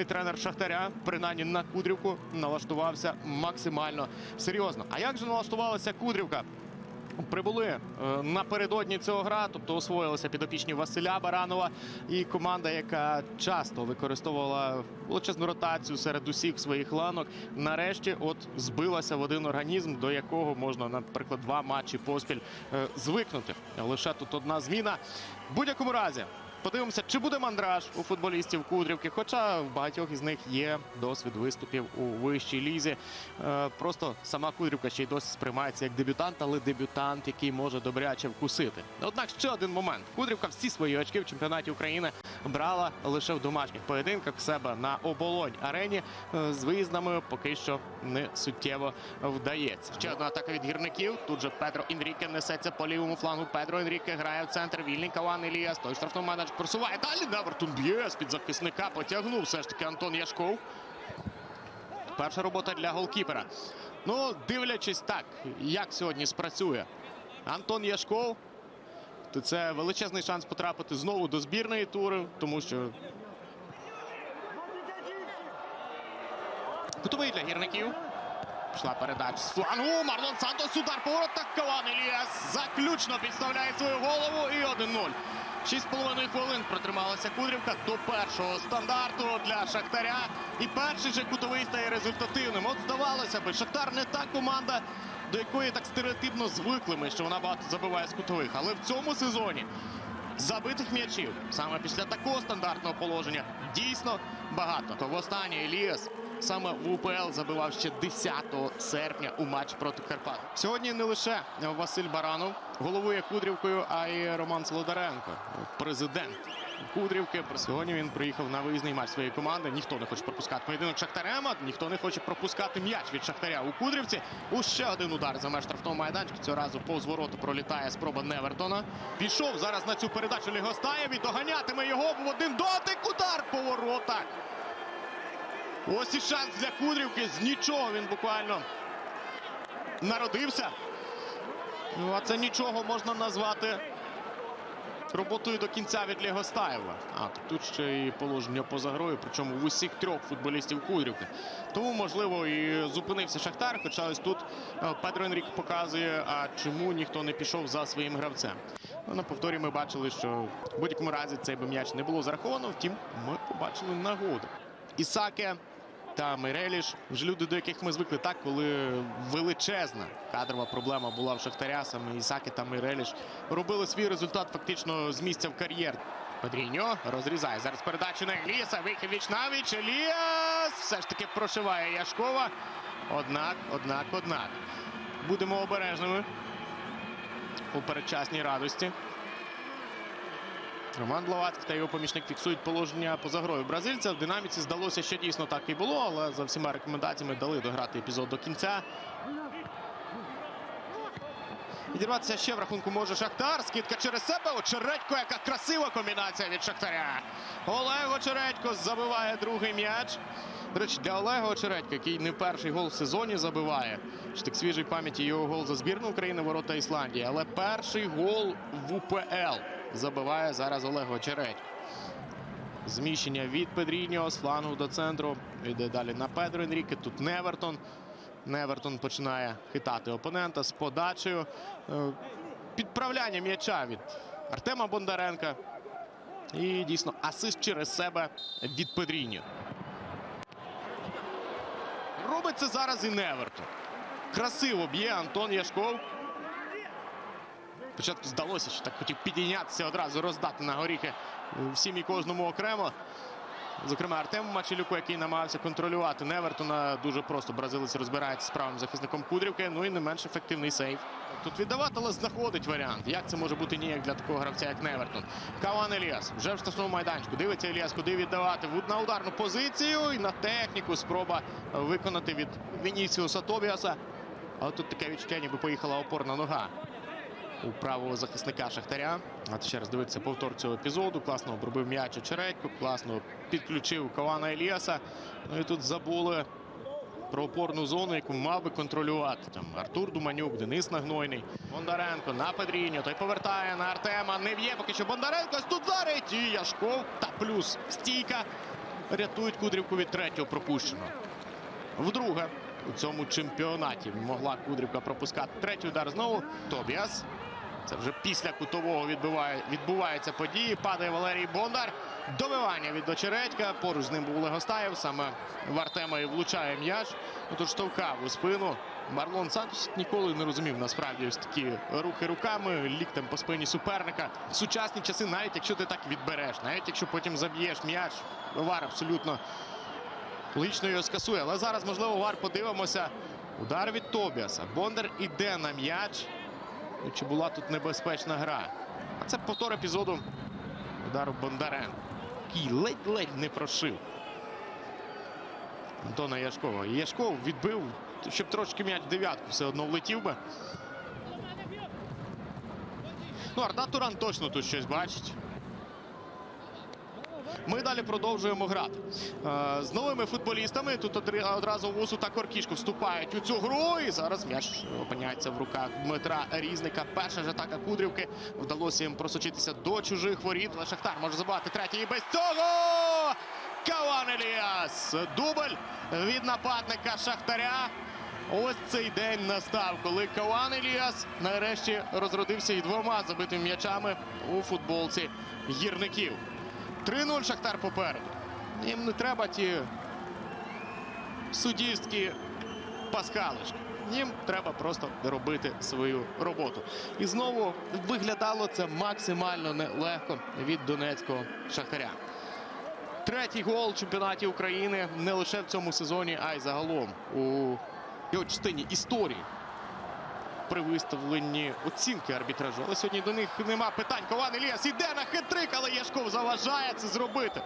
головний тренер Шахтаря, принаймні на Кудрівку, налаштувався максимально серйозно. А як же налаштувалася Кудрівка? Прибули е, напередодні цього гра, тобто освоїлися підопічні Василя Баранова і команда, яка часто використовувала величезну ротацію серед усіх своїх ланок. Нарешті, от збилася в один організм, до якого можна, наприклад, два матчі поспіль е, звикнути. Лише тут одна зміна. В будь-якому разі. Подивимося, чи буде мандраж у футболістів Кудрівки. Хоча в багатьох із них є досвід виступів у вищій лізі. Е, Просто сама Кудрівка ще й досі сприймається як дебютант, але дебютант, який може добряче вкусити. Однак ще один момент: Кудрівка всі свої очки в чемпіонаті України брала лише в домашніх поєдинках себе на оболонь арені. Е, З виїздами поки що не суттєво вдається. Ще одна атака від гірників. Тут же Петро Інріке несеться по лівому флангу. Петро Інріке грає в центр. Вільний Каван Іліас. Той штрафний менедж просуває. Далі Невертон б'є з-під захисника. Потягнув все ж таки Антон Яшков. Перша робота для голкіпера. Ну, дивлячись так, як сьогодні спрацює Антон Яшков, то це величезний шанс потрапити знову до збірної тури, тому що Кутовий для гірників. Пішла передача з флангу. Марлон Сантос. Удар по воротах. Каван Еліас заключно підставляє свою голову і 1-0. Шість з половиною хвилин протрималася Кудрівка до першого стандарту для Шахтаря. І перший же кутовий стає результативним. От здавалося би, Шахтар не та команда, до якої так стереотипно звикли ми, що вона багато забиває з кутових. Але в цьому сезоні забитих м'ячів саме після такого стандартного положення дійсно багато. То востаннє Еліас саме в УПЛ забивав ще 10 серпня у матч проти Карпат. Сьогодні не лише Василь Баранов головує Кудрівкою, а й Роман Солодаренко, президент. Кудрівки сьогодні він приїхав на виїзний матч своєї команди. Ніхто не хоче пропускати поєдинок Шахтарем, а ніхто не хоче пропускати м'яч від Шахтаря у Кудрівці. У ще один удар за меж штрафного майданчика. Цього разу повз вороту пролітає спроба Невертона. Пішов зараз на цю передачу Лігостаєві. Доганятиме його в один дотик. Удар по воротах. Ось і шанс для Кудрівки. З нічого він буквально народився. Ну, а це нічого можна назвати роботою до кінця від Легостаєва. А тут ще і положення поза грою, причому в усіх трьох футболістів Кудрівки. Тому, можливо, і зупинився Шахтар. Хоча ось тут е, Петро Енрік показує, а чому ніхто не пішов за своїм гравцем. Ну, на повторі ми бачили, що в будь-якому разі цей би м'яч не було зараховано. Втім, ми побачили нагоду. Ісаке та Миреліш. Вже люди, до яких ми звикли так, коли величезна кадрова проблема була в Шахтаря, саме Ісаки та Миреліш робили свій результат фактично з місця в кар'єр. Педріньо розрізає зараз передачу на Еліаса. Вихід віч навіч. Еліас все ж таки прошиває Яшкова. Однак, однак, однак. Будемо обережними у передчасній радості. Роман Блаватський та його помічник фіксують положення поза грою бразильця. В динаміці здалося, що дійсно так і було, але за всіма рекомендаціями дали дограти епізод до кінця. Відірватися ще в рахунку може Шахтар. Скидка через себе. Очередько, яка красива комбінація від Шахтаря. Олег Очередько забиває другий м'яч. До речі, для Олега Очередька, який не перший гол в сезоні забиває. Що так свіжий пам'яті його гол за збірну України ворота Ісландії. Але перший гол в УПЛ забиває зараз Олег Очередько. Зміщення від Педріньо з флангу до центру. Йде далі на Педро Енріке. Тут Невертон. Невертон починає хитати опонента з подачею. Е, Підправляння м'яча від Артема Бондаренка. І дійсно асист через себе від Педріньо. Робить це зараз і Невертон. Красиво б'є Антон Яшков. Спочатку здалося, що так хотів підійнятися одразу роздати на горіхи всім і кожному окремо. Зокрема, Артему Мачелюку, який намагався контролювати Невертона. Дуже просто бразилець розбирається з правим захисником Кудрівки. Ну і не менш ефективний сейв. Тут віддавати, але знаходить варіант. Як це може бути ніяк для такого гравця, як Невертон? Каван Еліас вже в штрафному майданчику. Дивиться Еліас, куди віддавати. В- На ударну позицію і на техніку спроба виконати від Вінісіуса Тобіаса. Але тут таке відчуття, ніби поїхала опорна нога у правого захисника Шахтаря. А ще раз дивитися повтор цього епізоду. Класно обробив м'яч Очередько, класно підключив Кована Еліаса. Ну і тут забули про опорну зону, яку мав би контролювати. Там Артур Думанюк, Денис Нагнойний, Бондаренко на Педріньо. Той повертає на Артема. Не б'є поки що Бондаренко. Тут зарить і Яшков та плюс стійка. рятують Кудрівку від третього пропущеного. Вдруге у цьому чемпіонаті могла Кудрівка пропускати третій удар знову. Тобіас. Це вже після кутового відбиває, відбуваються події. Падає Валерій Бондар. Добивання від Дочередька. Поруч з ним був Легостаєв. Саме в Артема і влучає м'яч. Тут штовхав у спину. Марлон Сантос ніколи не розумів насправді ось такі рухи руками, ліктем по спині суперника. В сучасні часи, навіть якщо ти так відбереш, навіть якщо потім заб'єш м'яч, Вар абсолютно логічно його скасує. Але зараз, можливо, Вар подивимося. Удар від Тобіаса. Бондар іде на м'яч. Чи була тут небезпечна гра? А це повтор епізоду удару Бондарен. Який ледь-ледь не прошив. Антона Яшкова. Яшков відбив, щоб трошки м'яч дев'ятку все одно влетів би. Ну, Арда Туран точно тут щось бачить. Ми далі продовжуємо грати. Е, з новими футболістами. Тут одразу Вусу та Коркішко вступають у цю гру. І зараз м'яч опиняється в руках Дмитра Різника. Перша ж атака Кудрівки. Вдалося їм просочитися до чужих воріт. Але Шахтар може забати третій. І без цього Каван Еліас. Дубль від нападника Шахтаря. Ось цей день настав, коли Каван Еліас нарешті розродився і двома забитими м'ячами у футболці гірників. 3-0 Шахтар попереду. Їм не треба ті суддівські паскалишки. Їм треба просто робити свою роботу. І знову виглядало це максимально нелегко від донецького шахтаря. Третій гол в чемпіонаті України не лише в цьому сезоні, а й загалом у його частині історії при виставленні оцінки арбітражу. Але сьогодні до них нема питань. Кован Іліас іде на хитрик, але Яшков заважає це зробити.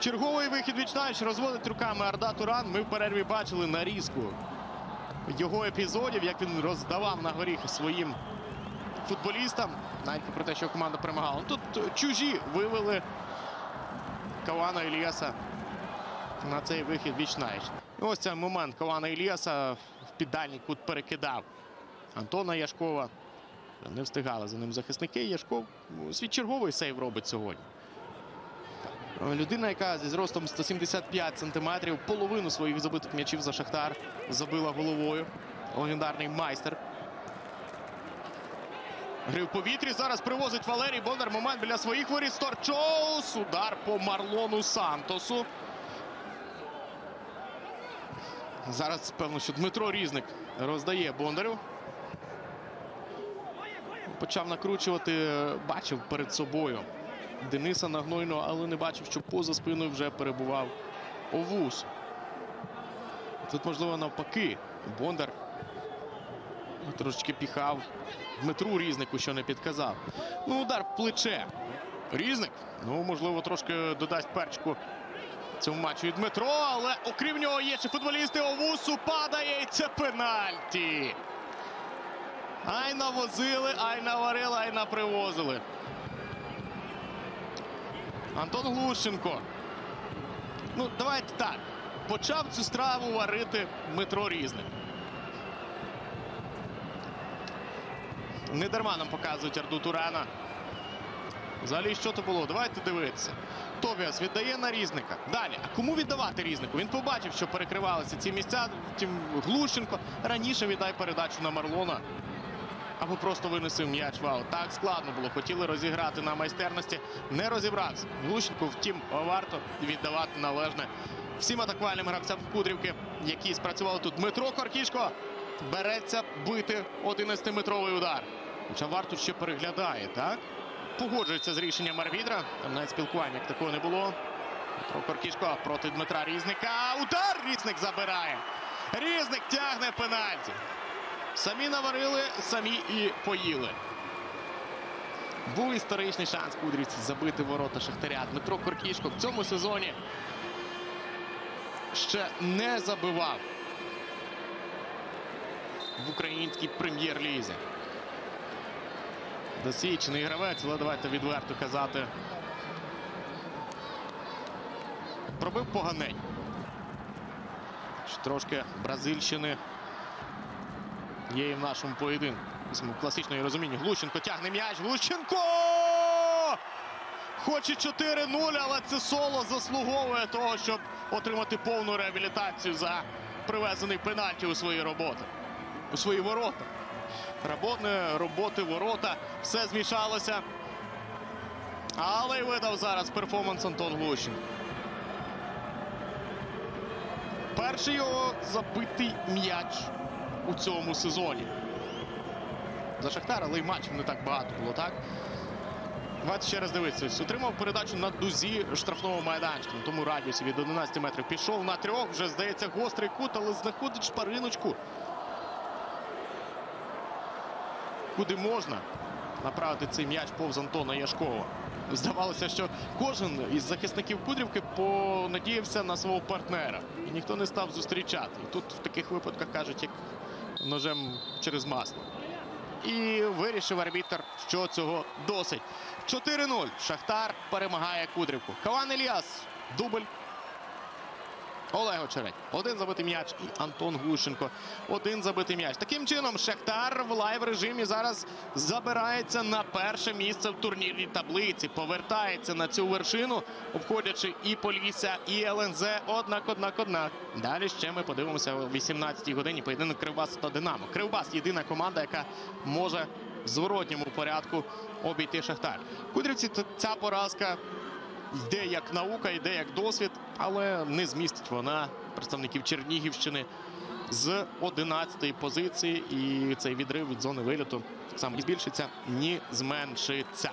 Черговий вихід вічнач розводить руками Арда Туран. Ми в перерві бачили нарізку його епізодів, як він роздавав на горіх своїм футболістам. Навіть про те, що команда перемагала. Тут чужі вивели Кавана Іліаса на цей вихід вічнач. І ось цей момент Кавана Іліаса в піддальний кут перекидав. Антона Яшкова. Не встигали за ним захисники. Яшков ну, свій черговий сейв робить сьогодні. Людина, яка зі зростом 175 сантиметрів, половину своїх забитих м'ячів за Шахтар забила головою. Легендарний майстер. Гри в повітрі. Зараз привозить Валерій Бондар. Момент біля своїх воріт. Сторчоус. Удар по Марлону Сантосу. Зараз, певно, що Дмитро Різник роздає Бондарю. Почав накручувати, бачив перед собою Дениса Нагнойного, але не бачив, що поза спиною вже перебував Овус. Тут, можливо, навпаки, Бондар трошечки піхав Дмитру Різнику, що не підказав. Ну, удар в плече. Різник, ну, можливо, трошки додасть перчику цьому матчу і Дмитро, але окрім нього є ще футболісти. Овусу падає і це пенальті. Ай навозили, ай наварили, ай напривозили. Антон Глущенко. Ну, давайте так. Почав цю страву варити Дмитро Різник. Не дарма нам показують Арду Турана. Взагалі, що то було? Давайте дивитися. Тобіас віддає на різника. Далі. А кому віддавати різнику? Він побачив, що перекривалися ці місця. Втім, Глущенко раніше віддай передачу на Марлона. Або просто винесив м'яч в аут. Так складно було. Хотіли розіграти на майстерності. Не розібрався. Глущенко, втім, варто віддавати належне всім атакувальним гравцям Кудрівки, які спрацювали тут. Дмитро Коркішко береться бити 11-метровий удар. Хоча варто ще переглядає, так? Погоджується з рішенням арбітра. Там навіть спілкування такого не було. Дмитро Коркішко проти Дмитра Різника. Удар Різник забирає. Різник тягне пенальті. Самі наварили, самі і поїли. Був історичний шанс Кудрівці забити ворота Шахтаря. Дмитро Коркішко в цьому сезоні ще не забивав в українській прем'єр-лізі. Досвідчений гравець, але давайте відверто казати. Пробив поганень. Трошки Бразильщини є і в нашому поєдинку. В класичному розумінні. Глущенко тягне м'яч. Глущенко! Хоч і 4-0, але це соло заслуговує того, щоб отримати повну реабілітацію за привезений пенальті у свої роботи. У свої ворота. Роботи, роботи, ворота. Все змішалося. Але й видав зараз перформанс Антон Глущин. Перший його забитий м'яч у цьому сезоні. За Шахтар, але й матчів не так багато було, так? Давайте ще раз дивитися. Отримав передачу на дузі штрафного майданчика. Тому радіусі від 11 метрів. Пішов на трьох. Вже здається гострий кут, але знаходить шпариночку. Куди можна направити цей м'яч повз Антона Яшкова. Здавалося, що кожен із захисників Кудрівки понадіявся на свого партнера. І ніхто не став зустрічати. І тут в таких випадках кажуть, як ножем через масло. І вирішив арбітр, що цього досить. 4-0. Шахтар перемагає Кудрівку. Каван Ільяс. Дубль. Олег Очередь. Один забитий м'яч. І Антон Глущенко. Один забитий м'яч. Таким чином, Шахтар в лайв режимі зараз забирається на перше місце в турнірній таблиці. Повертається на цю вершину, обходячи і Полісся, і ЛНЗ. Однак, однак, однак. Далі ще ми подивимося о 18-й годині поєдинок Кривбас та Динамо. Кривбас єдина команда, яка може в зворотньому порядку обійти Шахтар. Кудрівці ця поразка йде як наука, йде як досвід, але не змістить вона представників Чернігівщини з 11-ї позиції. І цей відрив від зони виліту сам і збільшиться, ні зменшиться.